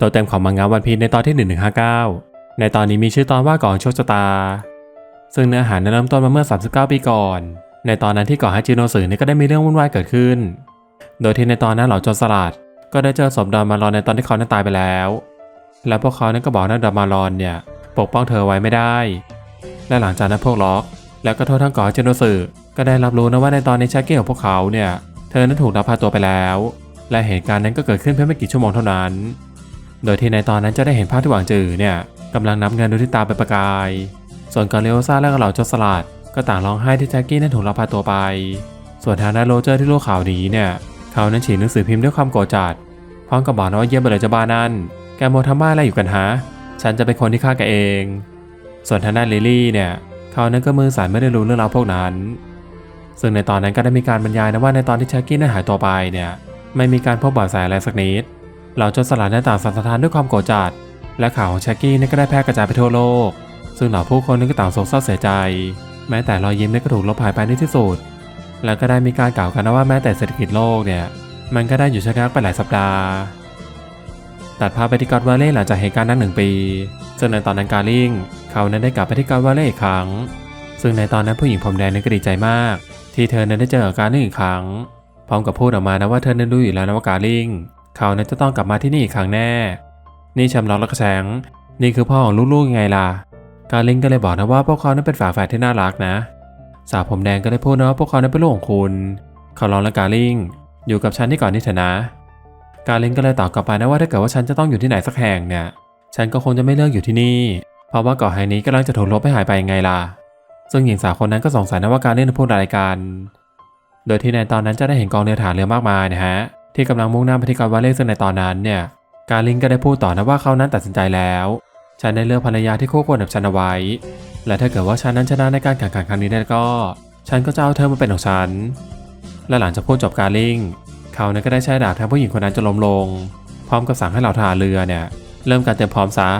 ตัวเต็มของมังงะวันพีในตอนที่ 1159 ในตอนนี้มีชื่อตอนว่าก่อนโชคชะตา ซึ่งเนื้อหาได้เริ่มต้นมาเมื่อ 39 ปีก่อน ในตอนนั้นที่เกาะฮาจิโนสึเนี่ยก็ได้มีเรื่องวุ่นวายเกิดขึ้น โดยที่ในตอนนั้นเหล่าโจรสลัดก็ได้เจอศพดอนมารอนในตอนที่เขานั้นตายไปแล้ว และพวกเขานั้นก็บอกว่าดอนมารอนเนี่ยปกป้องเธอไว้ไม่ได้ และหลังจากนั้นพวกล็อก แล้วก็โทษทั้งเกาะฮาจิโนสึก็ได้รับรู้นะว่าในตอนนี้ชาเก้ของพวกเขาเนี่ยเธอนั้นถูกลักพาตัวไปแล้ว และเหตุการณ์นั้นก็เกิดขึ้นเพียงไม่กี่ชั่วโมงเท่านั้น โดยที่ในตอนนั้นจะได้เห็นภาพที่หวางจือเนี่ยกำลังนับเงินดูที่ตาเป็นประกาย ส่วนกาเลโอซาและก็เหล่าจรสลัดก็ต่างร้องไห้ที่แจ็คกี้นั้นถูกลักพาตัวไป ส่วนทางด้านโรเจอร์ที่รู้ข่าวนี้เนี่ยเขานั้นฉีกหนังสือพิมพ์ด้วยความโกรธจัดพร้อมกับบอกนะว่าเยี่ยมไปเลยเจ้าบ้านั่น แกโมวทำบ้าอะไรอยู่กันฮะ ฉันจะเป็นคนที่ฆ่าแกเอง ส่วนทางด้านลิลลี่เนี่ยเขานั้นก็มือสั่นไม่ได้รู้เรื่องราวพวกนั้น ซึ่งในตอนนั้นก็ได้มีการบรรยายนะว่าในตอนที่แจ็คกี้นั้นหายตัวไปเนี่ยไม่มีการพบเบาะแสอะไรสักนิด หล่าโจรสลัดหน้าต่างสันสทานด้วยความโกรธจัด และข่าวของแชกกี้นี่ก็ได้แพร่กระจายไปทั่วโลก ซึ่งเหล่าผู้คนนั้นก็ต่างโศกเศร้าเสียใจ แม้แต่รอยยิ้มนี่ก็ถูกลบหายไปในที่สุด แล้วก็ได้มีการกล่าวกันนะว่าแม้แต่เศรษฐกิจโลกเนี่ย มันก็ได้อยู่ชะงักไปหลายสัปดาห์ ตัดภาพไปที่กอดวาเล่หลังจากเหตุการณ์นั้นหนึ่งปีซึ่งในตอนนั้นการลิงเขานั้นได้กลับไปที่กอดวาเล่อีกครั้ง ซึ่งในตอนนั้นผู้หญิงผมแดงนั้นก็ดีใจมาก ที่เธอนั้นได้เจอกับการลิงอีกครั้งพร้อมกับพูดออกมานะว่าเธอนั้นรู้อยู่แล้วนะว่าการลิง เขาเนั้นจะต้องกลับมาที่นี่อีกครั้งแน่ นี่ชมป์ล็อกและก็แชงนี่คือพ่อของลูกๆยังไงล่ะ การลิงก็เลยบอกนะว่าพวกเขานั้นเป็นฝาแฝดที่น่ารักนะ สาวผมแดงก็เลยพูดนะว่าพวกเขานั้นเป็นลูกของคุณ เขาร้องและการลิงอยู่กับฉันที่ก่อนนี่เถอะนะ การลิงก็เลยตอบกลับไปนะว่าถ้าเกิดว่าฉันจะต้องอยู่ที่ไหนสักแห่งเนี่ย ฉันก็คงจะไม่เลือกอยู่ที่นี่ เพราะว่าเกาะแห่งนี้กำลังจะถูกลบให้หายไปยังไงล่ะ ซึ่งหญิงสาวคนนั้นก็สงสัยนะว่าการเล่นพูดอะไรกัน โดยที่ในตอนนั้นจะได้เห็นกองเรือฐานเรือมากมายนะฮะ ที่กำลังมุ่งหน้าไปที่กาวาเล่ซึ่งในตอนนั้นเนี่ยการลิงก็ได้พูดต่อนะว่าเขานั้นตัดสินใจแล้ว ฉันได้เลือกภรรยาที่คู่ควรกับฉันเอาไว้ และถ้าเกิดว่าฉันนั้นชนะในการแข่งขันครั้งนี้ได้ก็ ฉันก็จะเอาเธอมาเป็นของฉัน และหลังจากพูดจบการลิงเขานั้นก็ได้ใช้ดาบแทงผู้หญิงคนนั้นจนล้มลง พร้อมกับสั่งให้เหล่าทหารเรือเนี่ยเริ่มการเตรียมพร้อมซะ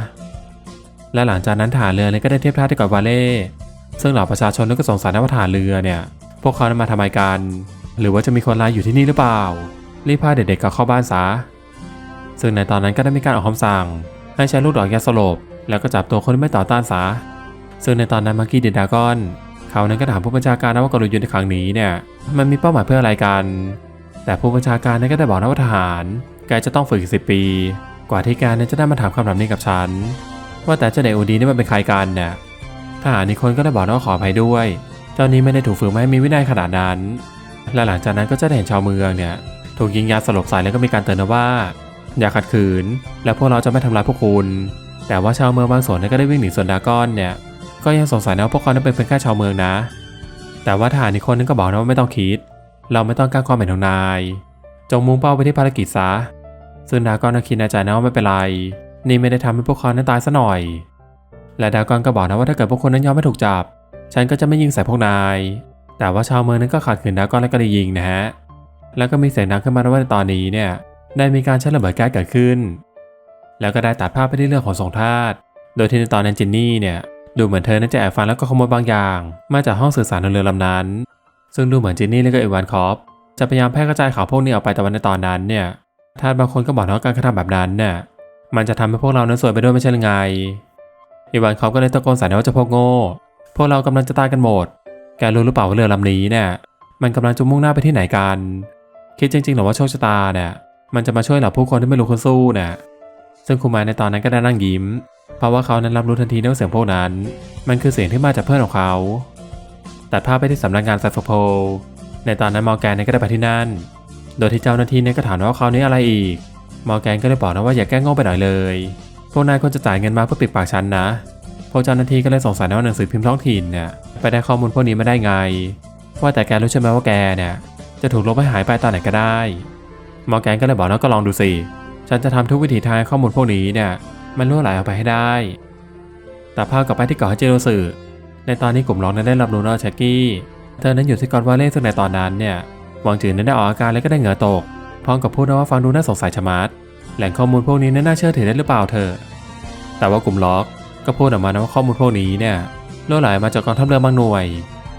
และหลังจากนั้นทหารเรือเนี่ยก็ได้เทียบท่าที่เกาะวาเล่ ซึ่งเหล่าประชาชนก็สงสัยนะว่าทหารเรือเนี่ย พวกเขานั้นมาทำไมกัน หรือว่าจะมีคนร้ายอยู่ที่นี่หรือเปล่า รีบพาเด็กๆกลับเข้าบ้านซะซึ่งในตอนนั้นก็ได้มีการออกคำสั่ง ให้ใช้ลูกดอกยาสลบ แล้วก็จับตัวคนที่ไม่ต่อต้านซะซึ่งในตอนนั้นมาร์กี้เดดากอนเขานั้นก็ถามผู้บัญชาการนะว่ากลยุทธ์ในครั้งนี้เนี่ยมันมีเป้าหมายเพื่ออะไรกัน แต่ผู้บัญชาการนั้นก็ได้บอกนะว่าทหารแกจะต้องฝึกสิปี กว่าที่แกนั้นจะได้มาถามคำถามนี้กับฉัน ว่าแต่เจ้าเด็กโอดีนี่มันเป็นใครกันเนี่ยทหารอีกคนก็ได้บอกนะว่าขออภัยด้วย เจ้านี้ไม่ได้ถูกฝึกมาให้มีวินัยขนาดนั้นและหลังจากนั้นก็จะได้เห็นชาวเมืองเนี่ย ถูกยิงยาสลบใส่แล้วก็มีการเตือนนะว่า อย่าขัดขืน และพวกเราจะไม่ทำร้ายพวกคุณ แต่ว่าชาวเมืองบางส่วนนี่ยก็ได้วิ่งหนีส่วนดากอนเนี่ย ก็ยังสงสัยนะว่าพวกเขานั้นเป็นเพียงแค่ชาวเมืองนะ แต่ว่าทหารอีกคนนึงก็บอกนะว่าไม่ต้องคิด เราไม่ต้องการความเห็นของนาย จงมุ่งเป้าไปที่ภารกิจซะซึ่งดากอนก็คิดในใจนะว่าไม่เป็นไร นี่ไม่ได้ทำให้พวกเขานั้นตายซะหน่อย และดากอนก็บอกนะว่าถ้าเกิดพวกคุณนั้นยอมไม่ถูกจับ ฉันก็จะไม่ยิงใส่พวกนาย แต่ว่าชาวเมืองนั้นก็ขัดขืนดากอนและก็ได้ยิงนะฮะ แล้วก็มีเสียงดังขึ้นมาว่าในตอนนี้เนี่ยได้มีการใช้ระเบิดแก๊สเกิดขึ้น แล้วก็ได้ตัดภาพไปที่เรื่องของสองทาตโดยที่ในตอนนั้นจินนี่เนี่ยดูเหมือนเธอนั้นจะแอบฟังแล้วก็ขโมยบางอย่าง มาจากห้องสื่อสารในเรือลำนั้น ซึ่งดูเหมือนจินนี่และก็อีวานคอฟจะพยายามแพร่กระจายข่าวพวกนี้ออกไปแต่วันในตอนนั้นเนี่ยทาสบางคนก็บอกนะว่าการกระทำแบบนั้นเนี่ยมันจะทำให้พวกเรานั้นสวยไปด้วยไม่ใช่หรือไงอีวานคอฟก็เลยตะโกนใส่ว่าจะพวกโง่ พวกเรากำลังจะตายกันหมด แกรู้หรือเปล่าว่าเรือลำนี้เนี่ยมันกำลังจะมุ่งหน้าไปที่ไหนกัน คิดจริงๆหรือว่าโชคชะตาเนี่ยมันจะมาช่วยเหล่าผู้คนที่ไม่รู้คนสู้เนี่ยซึ่งคุมาในตอนนั้นก็ได้นั่งยิ้ม เพราะว่าเขานั้นรับรู้ทันทีว่าเสียงพวกนั้น มันคือเสียงที่มาจากเพื่อนของเขาตัดภาพไปที่สำนักงานไซโฟโพในตอนนั้นมอร์แกนเนี่ยก็ได้ไปที่นั่น โดยที่เจ้าหน้าที่เนี่ยก็ถามว่าเขานี้อะไรอีกมอร์แกนก็เลยบอกนะว่าอย่าแกล้งโง่ไปหน่อยเลย พวกนายควรจะจ่ายเงินมาเพื่อปิดปากฉันนะ พวกเจ้าหน้าที่ก็เลยสงสัยนะว่าหนังสือพิมพ์ท้องถิ่นเนี่ยไปได้ข้อมูลพวกนี้มาได้ไง ว่าแต่แกรู้ใช่ไหมว่าแกเนี่ย จะถูกลบให้หายไปตอนไหนก็ได้มอร์แกนก็เลยบอกนะก็ลองดูสิ ฉันจะทำทุกวิถีทางให้ข้อมูลพวกนี้เนี่ย มันรั่วไหลออกไปให้ได้ แต่ภาพกลับไปที่เกาะฮัจเจโรสึในตอนนี้กลุ่มร้องนั้นได้รับรู้ว่าช็กกี้ เธอนั้นอยู่ที่กอดวาเล่ซึ่งในตอนนั้นเนี่ย หวังจืนนั้นได้ออกอาการแล้วก็ได้เหงื่อตก พร้อมกับพูดนะว่าฟังดูน่าสงสัยชะมัด แหล่งข้อมูลพวกนี้น่าเชื่อถือได้หรือเปล่าเธอ แต่ว่ากลุ่มล็อกก็พูดออกมานะว่าข้อมูลพวกนี้เนี่ยรั่วไหลมาจากกองทัพเรือบางหน่วย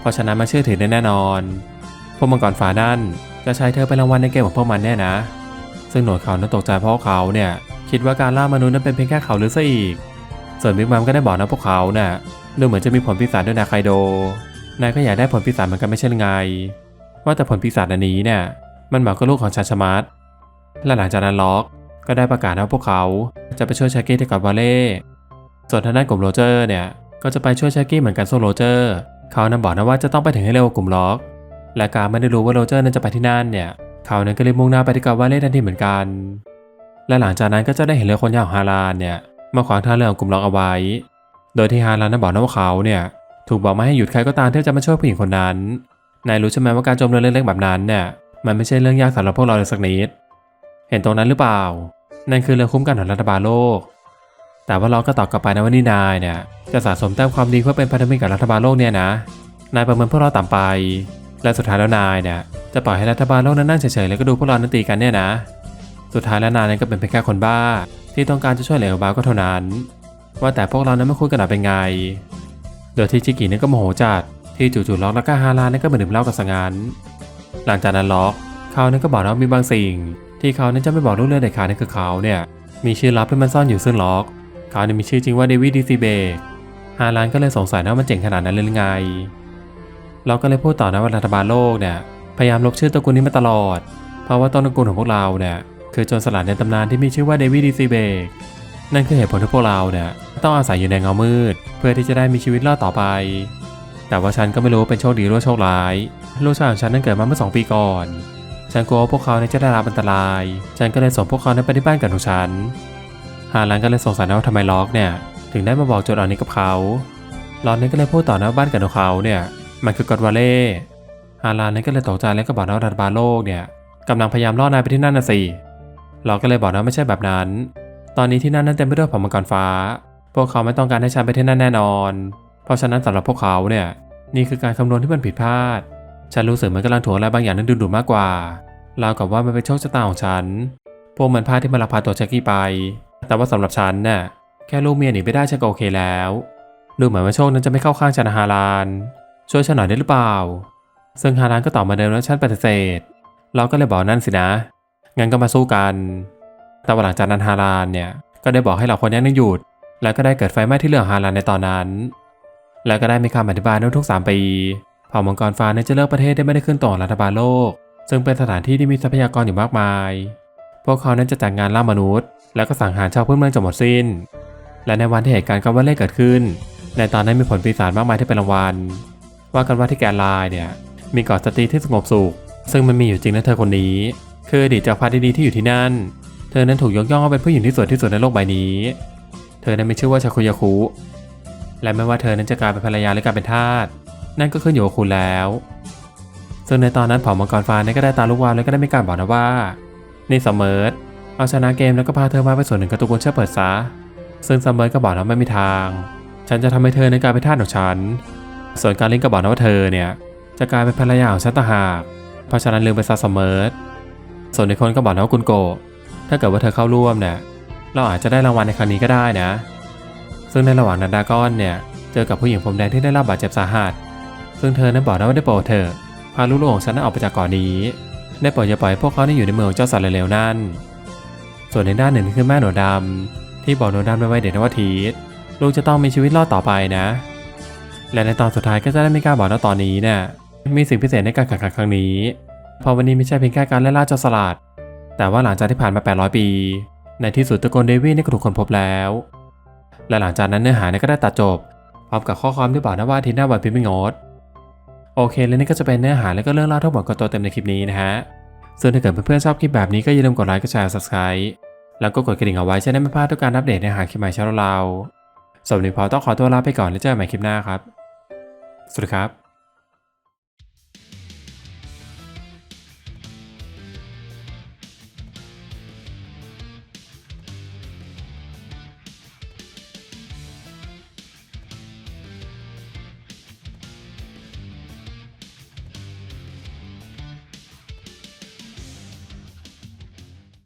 เพราะฉะนั้นมาเชื่อถือได้แน่นอน พวกมังกรฟ้านั่นจะใช้เธอเป็นรางวัลในเกมของพวกมันแน่นะ ซึ่งหนวดเขานั้นตกใจเพราะเขาเนี่ยคิดว่าการล่ามนุษย์นั้นเป็นเพียงแค่เขาหรือซะอีก ส่วนบิ๊กมัมก็ได้บอกนะพวกเขาเนี่ยดูเหมือนจะมีผลปีศาจด้วยนะไคโด นายก็อยากได้ผลปีศาจเหมือนกันไม่ใช่หรือไง ว่าแต่ผลปีศาจอันนี้เนี่ยมันเหมาะกับลูกของชาชมัดและหลังจากนั้นล็อกก็ได้ประกาศว่าพวกเขาจะไปช่วยชากี้ที่กาะวาเล่ส่วนทางด้านกลุ่มโรเจอร์เนี่ยก็จะไปช่วยชากี้เหมือนกันส่วนโรเจอร์ เขานั้นบอกนะว่าจะต้องไปถึงให้เร็วกว่ากลุ่มล็อก และการไม่ได้รู้ว่าโรเจอร์นั้นจะไปที่นั่นเนี่ยเขานั้นก็เลยมุ่งหน้าไปที่กาวาเล่ทันทีเหมือนกัน และหลังจากนั้นก็จะได้เห็นเรือคนยาวของฮารานเนี่ยมาขวางทางเรือของกลุ่มล็อกเอาไว้ โดยที่ฮารานนั้นบอกนะว่าเขาเนี่ยถูกบอกไม่ให้หยุดใครก็ตามที่จะมาช่วยผู้หญิงคนนั้น นายรู้ใช่ไหมว่าการจมเรือเล็กๆแบบนั้นเนี่ยมันไม่ใช่เรื่องยากสำหรับพวกเราเลยสักนิด เห็นตรงนั้นหรือเปล่า นั่นคือเรือคุ้มกันของรัฐบาลโลก แต่ว่าเราก็ตอบกลับไปนะว่านี่นายเนี่ยจะสะสมแต้มความดีเพื่อเป็นพันธมิตรกับรัฐบาลโลกเนี่ยนะ นายประเมินพวกเราต่ำไป และสุดท้ายแล้วนายเนี่ยจะปล่อยให้รัฐบาลโลกนั้นนั่งเฉยๆแล้วก็ดูพวกเรานั้นตีกันเนี่ยนะ สุดท้ายแล้วนายนั้นก็เป็นเพียงแค่คนบ้า ที่ต้องการจะช่วยเหลือบาก็เท่านั้น ว่าแต่พวกเรานั้นไม่คุยกันหน่อยเป็นไง โดยที่ชิกินั้นก็โมโหจัดที่จู่ๆล็อกและก็ฮารานั้นก็มาดื่มเหล้ากับสังงานหลังจากนั้นล็อกเขานั้นก็บอกว่ามีบางสิ่ง ที่เขานั้นจะไม่บอกลูกเรื่องเด็ดขาดนั่นคือเขาเนี่ยมีชื่อลับที่มันซ่อนอยู่ซึ่งล็อกเขาเนี่ยมีชื่อจริงว่าเดวิดดีซีเบกฮารานก็เลยสงสัยว่ามันเจ๋งขนาดนั้นเลยหรือไง เราก็เลยพูดต่อนะว่ารัฐบาลโลกเนี่ยพยายามลบชื่อตระกูลนี้มาตลอด เพราะว่าต้นตระกูลของพวกเราเนี่ยคือโจรสลัดในตำนานที่มีชื่อว่าเดวิดดีซีเบกนั่นคือเหตุผลที่พวกเราเนี่ยต้องอาศัยอยู่ในเงามืด เพื่อที่จะได้มีชีวิตรอดต่อไป แต่ว่าฉันก็ไม่รู้ว่าเป็นโชคดีหรือโชคร้าย ลูกชายของฉันนั้นเกิดมาเมื่อสองปีก่อน ฉันกลัวพวกเขาจะได้รับอันตราย ฉันก็เลยส่งพวกเขาไปที่บ้านเกิดของฉัน ฮารันก็เลยสงสัยนะว่าทำไมล็อกเนี่ยถึงได้มาบอกจุดอ่อนนี้กับเขาล็อกนั้นก็เลยพูดต่อนะว่าบ้านเกิดของเขาเนี่ย มันคือกอดวาเล่ฮารันนั้นก็เลยตกใจแล้วก็บอกนะว่ารัฐบาลโลกเนี่ยกำลังพยายามล่อนายไปที่นั่นน่ะสิล็อกก็เลยบอกนะว่าไม่ใช่แบบนั้น ตอนนี้ที่นั่นนั้นเต็มไปด้วยผ่ามังกรฟ้า พวกเขาไม่ต้องการให้ฉันไปที่นั่นแน่นอน เพราะฉะนั้นสำหรับพวกเขาเนี่ยนี่คือการคำนวณที่มันผิดพลาด ฉันรู้สึกเหมันกำลังถ่วงอะไรบางอย่างนั้นดึงดูมากกว่าราวกับว่ามันเป็นโชคชะตาของฉัน พวกมันพลาดที่มาลักพาตัวแจ็คกี้ไป แต่ว่าสำหรับฉันน่ะแค่ลูกเมียหนีไปได้ฉันก็โอเคแล้ว ดูเหมือนว่าโชคนั้นจะไม่เข้าข้างฉันฮาราน ช่วยฉันหน่อยได้หรือเปล่า ซึ่งฮารานก็ตอบมาเดิมว่าฉันปฏิเสธ เราก็เลยบอกนั่นสินะ งั้นก็มาสู้กัน แต่ว่าหลังจากนั้นฮารานเนี่ย ก็ได้บอกให้เราคนนี้นึงหยุด แล้วก็ได้เกิดไฟไหม้ที่เรือฮารานในตอนนั้น แล้วก็ได้มีคำอธิบายในทุกๆ3ปี เผ่ามังกรฟ้าเนี่ยจะเลือกประเทศได้ไม่ได้ขึ้นต่อรัฐบาลโลก ซึ่งเป็นสถานที่ที่มีทรัพยากรอยู่มากมาย พวกเขานั้นจะจัดงานล่ามนุษย์ แล้วก็สังหารชาวพื้นเมืองจนหมดสิ้น และในวันที่เหตุการณ์กาว่าเล่เกิดขึ้น ในตอนนั้นมีผลปีศาจมากมายที่เป็นรางวัล ว่ากันว่าที่แกนไลน์เนี่ยมีเกาะสตรีที่สงบสุข ซึ่งมันมีอยู่จริงนะเธอคนนี้ คืออดีตเจ้าฟ้าดีๆที่อยู่ที่นั่น เธอนั้นถูกยกย่องว่าเป็นผู้หญิงที่สวยที่สุดในโลกใบนี้ เธอนั้นมีชื่อว่าชาคุยาคุ และไม่ว่าเธอนั้นจะกลายเป็นภรรยาหรือกลายเป็นทาส นั่นก็ขึ้นอยู่กับคุณแล้ว ซึ่งในตอนนั้นเผ่ามังกรฟ้าเนี่ยก็ได้ตาลูกวาวแล้วก็ได้มีการบอกนะว่า นี่สมเมิร์ดเอาชนะเกมแล้วก็พาเธอมาเป็นส่วนหนึ่งกับตระกูลเชื่อเปิดซะซึ่งสมเมิร์ดก็บอกนะไม่มีทาง ฉันจะทำให้เธอในนกลายเป็นทาสของฉัน ส่วนการลิงก็บอกนะว่าเธอเนี่ยจะกลายเป็นภรรยาของฉันต่างหากเพราะฉะนั้นลืมไปซะเสมเมิร์ดส่วนในคนก็บอกนะว่าคุณโกะถ้าเกิดว่าเธอเข้าร่วมเนี่ยเราอาจจะได้รางวัลในครั้งนี้ก็ได้นะ ซึ่งในระหว่างนั้นดาก้อนเนี่ยเจอกับผู้หญิงผมแดงที่ได้รับบาดเจ็บสาหัส ซึ่งเธอนั้นบอกนะว่าได้โปรดเธอพาลูกๆของฉันนั้นออกไปจากเกาะนี้ ได้โปรดอย่าปล่อยพวกเขาได้อยู่ในเมืองของเจ้าสัตว์เร็วๆนั่น ส่วนในด้านหนึ่งคือแม่หนูดำที่บอกหนูดำในวัยเด็กนว่าทีสลูกจะต้องมีชีวิตรอดต่อไปนะ และในตอนสุดท้ายก็จะได้มีการบอกนะตอนนี้เนี่ยมีสิ่งพิเศษในการแข่งขันครั้งนี้เพราะวันนี้ไม่ใช่เพียงแค่การไล่ล่าเจ้าสลัดแต่ว่าหลังจากที่ผ่านมา 800 ปี ในที่สุดตระกูลเดวิดนี่ก็ถูกคนพบแล้ว และหลังจากนั้นเนื้อหาเนี่ยก็ได้ตัดจบพร้อมกับข้อความที่บอกนะว่าทิตย์หน้าวันพิมพ์งดโอเค และนี่ก็จะเป็นเนื้อหาและก็เรื่องเล่าทั้งหมดกับตัวเต็มในคลิปนี้นะฮะซึ่งถ้าเกิดเพื่อนๆชอบคลิปแบบนี้ก็อย่าลืมกดไลค์กดแชร์ subscribe แล้วก็กดกระดิ่งเอาไว้จะได้ไม่พลาดทุกการอัปเดตเนื้อหาคลิปใหม่ช่องเราสำหรับนี้พอต้องขอตัวลาไปก่อนแล้วเจอกันใหม่คลิปหน้าครับ สวัสดีครับ